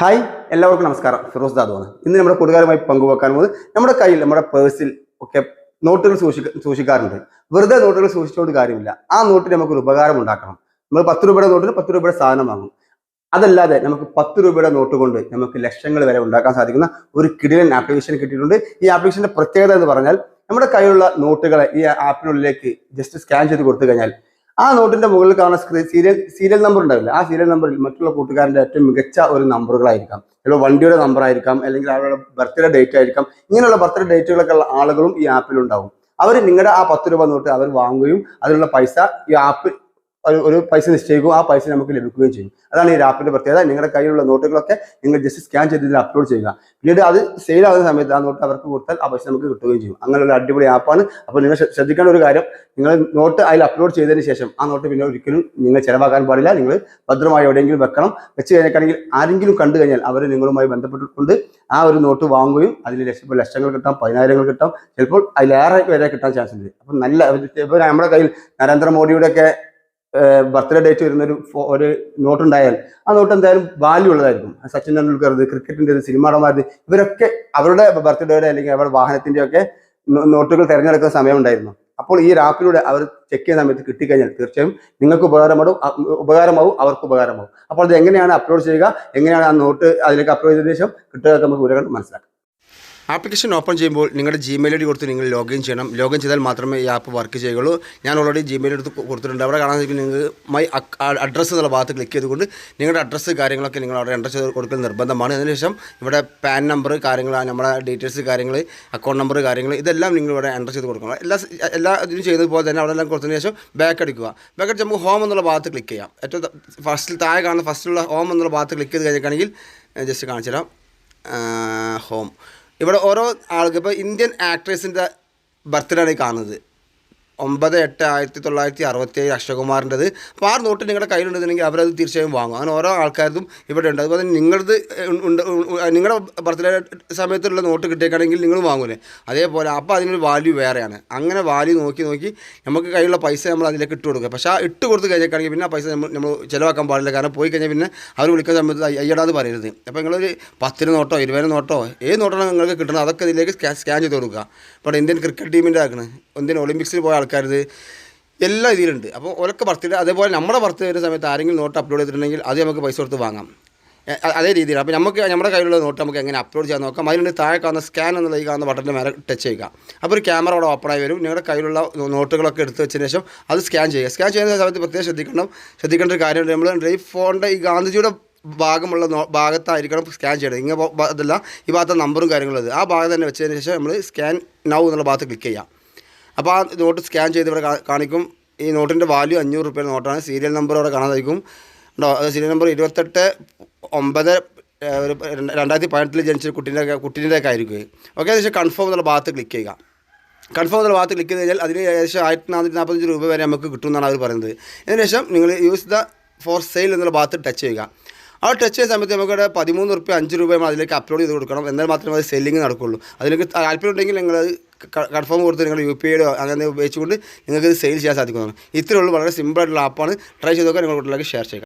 Hi എല്ലാവർക്കും നമസ്കാരം. ഫിറോസ് ദാദുവാണ് ഇന്ന് നമ്മുടെ കൂട്ടുകാരുമായി പങ്കുവെക്കാൻ പോകുന്നത് നമ്മുടെ കയ്യിൽ നമ്മുടെ പേഴ്സിൽ ഒക്കെ നോട്ടുകൾ സൂക്ഷിക്ക സൂക്ഷിക്കാറുണ്ട്. വെറുതെ നോട്ടുകൾ സൂക്ഷിച്ചുകൊണ്ട് കാര്യമില്ല. ആ നോട്ടിന് നമുക്ക് ഒരു ഉപകാരം ഉണ്ടാക്കണം. നമ്മൾ പത്ത് രൂപയുടെ നോട്ടിന് പത്ത് രൂപയുടെ സാധനം വാങ്ങും. അതല്ലാതെ നമുക്ക് പത്ത് രൂപയുടെ നോട്ട് കൊണ്ട് നമുക്ക് ലക്ഷങ്ങൾ വരെ ഉണ്ടാക്കാൻ സാധിക്കുന്ന ഒരു കിടിലൻ ആപ്ലിക്കേഷൻ കിട്ടിയിട്ടുണ്ട്. ഈ ആപ്ലിക്കേഷന്റെ പ്രത്യേകത എന്ന് പറഞ്ഞാൽ നമ്മുടെ കയ്യിലുള്ള നോട്ടുകളെ ഈ ആപ്പിനുള്ളിലേക്ക് ജസ്റ്റ് സ്കാൻ ചെയ്ത് കൊടുത്തു കഴിഞ്ഞാൽ ആ നോട്ടിന്റെ മുകളിൽ കാണുന്ന സ്ക്രീൻ സീരിയൽ സീരിയൽ നമ്പർ ഉണ്ടാവില്ല? ആ സീരിയൽ നമ്പറിൽ മറ്റുള്ള കൂട്ടുകാരന്റെ ഏറ്റവും മികച്ച ഒരു നമ്പറുകളായിരിക്കാം. ചിലപ്പോൾ വണ്ടിയുടെ നമ്പർ ആയിരിക്കാം അല്ലെങ്കിൽ അവരുടെ ബർത്ത്ഡേ ഡേറ്റ് ആയിരിക്കാം. ഇങ്ങനെയുള്ള ബർത്ത്ഡേ ഡേറ്റുകളൊക്കെ ഉള്ള ആളുകളും ഈ ആപ്പിൽ ഉണ്ടാവും. അവർ നിങ്ങളുടെ ആ പത്ത് രൂപ നോട്ട് അവർ വാങ്ങുകയും അതിലുള്ള പൈസ ഈ ആപ്പ് ഒരു- പൈസ നിശ്ചയിക്കും ആ പൈസ നമുക്ക് ലഭിക്കുകയും ചെയ്യും. അതാണ് ഈ ആപ്പിന്റെ പ്രത്യേകത. നിങ്ങളുടെ കയ്യിലുള്ള നോട്ടുകളൊക്കെ നിങ്ങൾ ജസ്റ്റ് സ്കാൻ ചെയ്ത് ഇതിൽ അപ്ലോഡ് ചെയ്യുക. പിന്നീട് അത് സെയിൽ ആകുന്ന സമയത്ത് ആ നോട്ട് അവർക്ക് കൊടുത്താൽ ആ പൈസ നമുക്ക് കിട്ടുകയും ചെയ്യും. അങ്ങനെയുള്ള അടിപൊളി ആപ്പാണ് അപ്പോൾ നിങ്ങൾ ശ്രദ്ധിക്കേണ്ട ഒരു കാര്യം നിങ്ങൾ നോട്ട് അതിൽ അപ്ലോഡ് ചെയ്തതിന് ശേഷം ആ നോട്ട് പിന്നെ ഒരിക്കലും നിങ്ങൾ ചിലവാക്കാൻ പാടില്ല. നിങ്ങൾ ഭദ്രമായി എവിടെയെങ്കിലും വെക്കണം. വെച്ച് കഴിഞ്ഞിട്ടാണെങ്കിൽ ആരെങ്കിലും കണ്ടു കഴിഞ്ഞാൽ അവർ നിങ്ങളുമായി ബന്ധപ്പെട്ടിട്ടുണ്ട്. ആ ഒരു നോട്ട് വാങ്ങുകയും അതിൽ ലക്ഷം ലക്ഷങ്ങൾ കിട്ടാം പതിനായിരങ്ങൾ കിട്ടാം. ചിലപ്പോൾ അതിലേറെ വരെ കിട്ടാൻ ചാൻസ് ഉണ്ട്. അപ്പം നല്ല നമ്മുടെ കയ്യിൽ നരേന്ദ്രമോദിയുടെ ഒക്കെ ബർത്ത്ഡേ ഡേറ്റ് വരുന്ന ഒരു ഒരു നോട്ട് ഉണ്ടായാൽ ആ നോട്ട് എന്തായാലും വാല്യൂ ഉള്ളതായിരിക്കും. സച്ചിൻ ടെണ്ടുൽക്കർ ക്രിക്കറ്റിന്റെ സിനിമ നടന്മാരുടെ ഇവരൊക്കെ അവരുടെ ബർത്ത്ഡേയുടെ അല്ലെങ്കിൽ അവരുടെ വാഹനത്തിന്റെ ഒക്കെ നോട്ടുകൾ തിരഞ്ഞെടുക്കുന്ന സമയമുണ്ടായിരുന്നു അപ്പോൾ ഈ ആപ്പിലൂടെ അവർ ചെക്ക് ചെയ്യുന്ന സമയത്ത് കിട്ടിക്കഴിഞ്ഞാൽ തീർച്ചയായും നിങ്ങൾക്ക് ഉപകാരമാവും ഉപകാരമാവും അവർക്ക് ഉപകാരമാവും. അപ്പോൾ അത് എങ്ങനെയാണ് അപ്ലോഡ് ചെയ്യുക എങ്ങനെയാണ് ആ നോട്ട് അതിലേക്ക് അപ്ലോഡ് ചെയ്ത ശേഷം കിട്ടുക നമുക്ക് വിവരങ്ങൾ മനസ്സിലാക്കാം. ആപ്ലിക്കേഷൻ ഓപ്പൺ ചെയ്യുമ്പോൾ നിങ്ങളുടെ ജിമെയിൽ ഐ ഡി കൊടുത്ത് നിങ്ങൾ ലോഗിൻ ചെയ്യണം. ലോഗിൻ ചെയ്താൽ മാത്രമേ ഈ ആപ്പ് വർക്ക് ചെയ്യുകയുള്ളൂ. ഞാൻ ഓൾറെഡി ജിമെയിൽ എടുത്ത് കൊടുത്തിട്ടുണ്ട്. അവിടെ കാണാൻ നിങ്ങൾക്ക് മൈ അഡ്രസ്സ് എന്നുള്ള ഭാഗത്ത് ക്ലിക്ക് ചെയ്തുകൊണ്ട് നിങ്ങളുടെ അഡ്രസ്സ് കാര്യങ്ങളൊക്കെ നിങ്ങൾ അവിടെ എന്റർ ചെയ്ത് കൊടുക്കൽ നിർബന്ധമാണ്. അതിനുശേഷം ഇവിടെ പാൻ നമ്പർ കാര്യങ്ങൾ നമ്മുടെ ഡീറ്റെയിൽസ് കാര്യങ്ങൾ അക്കൗണ്ട് നമ്പർ കാര്യങ്ങൾ ഇതെല്ലാം നിങ്ങൾ ഇവിടെ എന്റർ ചെയ്ത് കൊടുക്കണം. എല്ലാ എല്ലാ ഇതിനും ചെയ്തതുപോലെ തന്നെ അവിടെ എല്ലാം കൊടുത്തതിന് ശേഷം ബാക്ക് അടിക്കുക. ബാക്ക് അടിച്ച് നമുക്ക് ഹോം എന്നുള്ള ഭാഗത്ത് ക്ലിക്ക് ചെയ്യാം. ഏറ്റവും ഫസ്റ്റിൽ താഴെ കാണുന്ന ഫസ്റ്റിലുള്ള ഹോം എന്നുള്ള ഭാഗത്ത് ക്ലിക്ക് ചെയ്ത് കഴിഞ്ഞിട്ടാണെങ്കിൽ ജസ്റ്റ് കാണിച്ചു തരാം ഹോം ഇവിടെ ഓരോ ആൾക്ക് ഇപ്പോൾ ഇന്ത്യൻ ആക്ട്രസിന്റെ ബർത്ത്ഡേ ആണ് കാണുന്നത്. ഒമ്പത് എട്ട് ആയിരത്തി തൊള്ളായിരത്തി അറുപത്തി ഏഴ് അക്ഷയകുമാറിന്റെത്. അപ്പോൾ ആ നോട്ട് നിങ്ങളുടെ കയ്യിലുണ്ടെന്നുണ്ടെങ്കിൽ അവരത് തീർച്ചയായും വാങ്ങും. അങ്ങനെ ഓരോ ആൾക്കാർക്കും ഇവിടെ ഉണ്ട്. അതുപോലെ നിങ്ങളത് ഉണ്ട് നിങ്ങളുടെ ബർത്ത്ഡേ സമയത്തുള്ള നോട്ട് കിട്ടിയേക്കാണെങ്കിൽ നിങ്ങൾ വാങ്ങൂലേ. അതേപോലെ അപ്പോൾ അതിനൊരു വാല്യൂ വേറെയാണ്. അങ്ങനെ വാല്യൂ നോക്കി നോക്കി നമുക്ക് കയ്യിലുള്ള പൈസ നമ്മൾ അതിലേക്ക് ഇട്ട് കൊടുക്കുക. പക്ഷേ ആ ഇട്ട് കൊടുത്ത് കഴിഞ്ഞേക്കാണെങ്കിൽ പിന്നെ ആ പൈസ നമ്മൾ നമ്മൾ ചിലവാക്കാൻ പാടില്ല. കാരണം പോയി കഴിഞ്ഞാൽ പിന്നെ അവർ വിളിക്കുന്ന സമയത്ത് "അയ്യ- അയ്യടാന്ന് പറയരുത്. അപ്പോൾ നിങ്ങളൊരു പത്തിന് നോട്ടോ ഇരുപതിന് നോട്ടോ ഏത് നോട്ടാണ് നിങ്ങൾക്ക് കിട്ടുന്നത് അതൊക്കെ ഇതിലേക്ക് സ്കാൻ ചെയ്ത് കൊടുക്കുക. ഇപ്പോൾ ഇന്ത്യൻ ക്രിക്കറ്റ് ടീമിന്റെ ആക്കുന്നത് ഇന്ത്യൻ ഒളിമ്പിക്സിൽ പോയ ആൾക്കാരത് എല്ലാ ഇതിലുണ്ട് അപ്പോൾ ഓരൊക്കെ ബർത്ത്ഡേ അതേപോലെ നമ്മുടെ ബർത്ത്ഡേ വരുന്ന സമയത്ത് ആരെങ്കിലും നോട്ട് അപ്ലോഡ് ചെയ്തിട്ടുണ്ടെങ്കിൽ അത് നമുക്ക് പൈസ കൊടുത്ത് വാങ്ങാം. അതേ രീതിയിൽ അപ്പോൾ നമുക്ക് നമ്മുടെ കയ്യിലുള്ള നോട്ട് നമുക്ക് എങ്ങനെ അപ്ലോഡ് ചെയ്യാൻ നോക്കാം. അതിനുണ്ട് താഴെ കാണുന്ന സ്കാൻ എന്നുള്ള ഈ കാണുന്ന ബട്ടന്റെ മേലെ ടച്ച് ചെയ്യുക. അപ്പോൾ ഒരു ക്യാമറ അവിടെ ഓപ്പൺ ആയി വരും. നിങ്ങളുടെ കയ്യിലുള്ള നോട്ടുകളൊക്കെ എടുത്ത് വെച്ചതിന് ശേഷം അത് സ്കാൻ ചെയ്യുക. സ്കാൻ ചെയ്യുന്ന സമയത്ത് പ്രത്യേകം ശ്രദ്ധിക്കണം. ശ്രദ്ധിക്കേണ്ട ഒരു കാര്യമുണ്ട്. നമ്മൾ ഈ ഫോണിന്റെ ഈ ഗാന്ധിജിയുടെ ഭാഗമുള്ള ഭാഗത്തായിരിക്കണം സ്കാൻ ചെയ്യേണ്ടത്. ഇങ്ങനെ അതല്ല ഈ ഭാഗത്തെ നമ്പറും കാര്യങ്ങളും ആ ഭാഗം തന്നെ വെച്ചതിന് ശേഷം നമ്മൾ സ്കാൻ നൗ എന്നുള്ള ഭാഗത്ത് ക്ലിക്ക് ചെയ്യാം അപ്പോൾ ആ നോട്ട് സ്കാൻ ചെയ്ത് ഇവിടെ കാണിക്കും. ഈ നോട്ടിന്റെ വാല്യൂ അഞ്ഞൂറ് റുപ്യയുടെ നോട്ടാണ്. സീരിയൽ നമ്പർ അവിടെ കാണാതായിരിക്കും ഉണ്ടോ? സീരിയൽ നമ്പർ ഇരുപത്തെട്ട് ഒമ്പത് ഒരു രണ്ട് രണ്ടായിരത്തി പതിനെട്ടിൽ ജനിച്ച കുട്ടീന്റെ കുട്ടീന്റെ ഒക്കെ ആയിരിക്കും ഓക്കെ അതിനുശേഷം കൺഫേം എന്നുള്ള ഭാഗത്ത് ക്ലിക്ക് ചെയ്യുക. കൺഫേം എന്നുള്ള ഭാഗത്ത് ക്ലിക്ക് ചെയ്ത് കഴിഞ്ഞാൽ അതിന് ഏകദേശം ആയിരത്തി നാനൂറ്റി നാൽപ്പത്തഞ്ച് രൂപ വരെ നമുക്ക് കിട്ടുമെന്നാണ് അവർ പറയുന്നത്. അതിനുശേഷം നിങ്ങൾ യൂസ് ദ ഫോർ സെയിൽ എന്നുള്ള ഭാഗത്ത് ടച്ച് ചെയ്യുക. ആ ടച്ച് ചെയ്യുന്ന സമയത്ത് നമുക്കിവിടെ പതിമൂന്ന് റുപ്യ അഞ്ച് രൂപയും അതിലേക്ക് അപ്ലോഡ് ചെയ്ത് കൊടുക്കണം. എന്നാൽ മാത്രമേ അത് സെല്ലിങ് നടക്കുള്ളൂ. അതിലേക്ക് താല്പര്യം ഉണ്ടെങ്കിൽ നിങ്ങൾ കൺഫേം കൊടുത്ത് നിങ്ങൾ യു പി ഐ അങ്ങനെ ഉപയോഗിച്ചുകൊണ്ട് നിങ്ങൾക്ക് ഇത് സെയിൽ ചെയ്യാൻ സാധിക്കുന്നതാണ്. ഇത്രയുള്ളൂ വളരെ സിമ്പിളായിട്ടുള്ള ആപ്പാണ് ട്രൈ ചെയ്ത് നോക്കാൻ നിങ്ങളുടെ കൂട്ടിലേക്ക് ഷെയർ ചെയ്യുക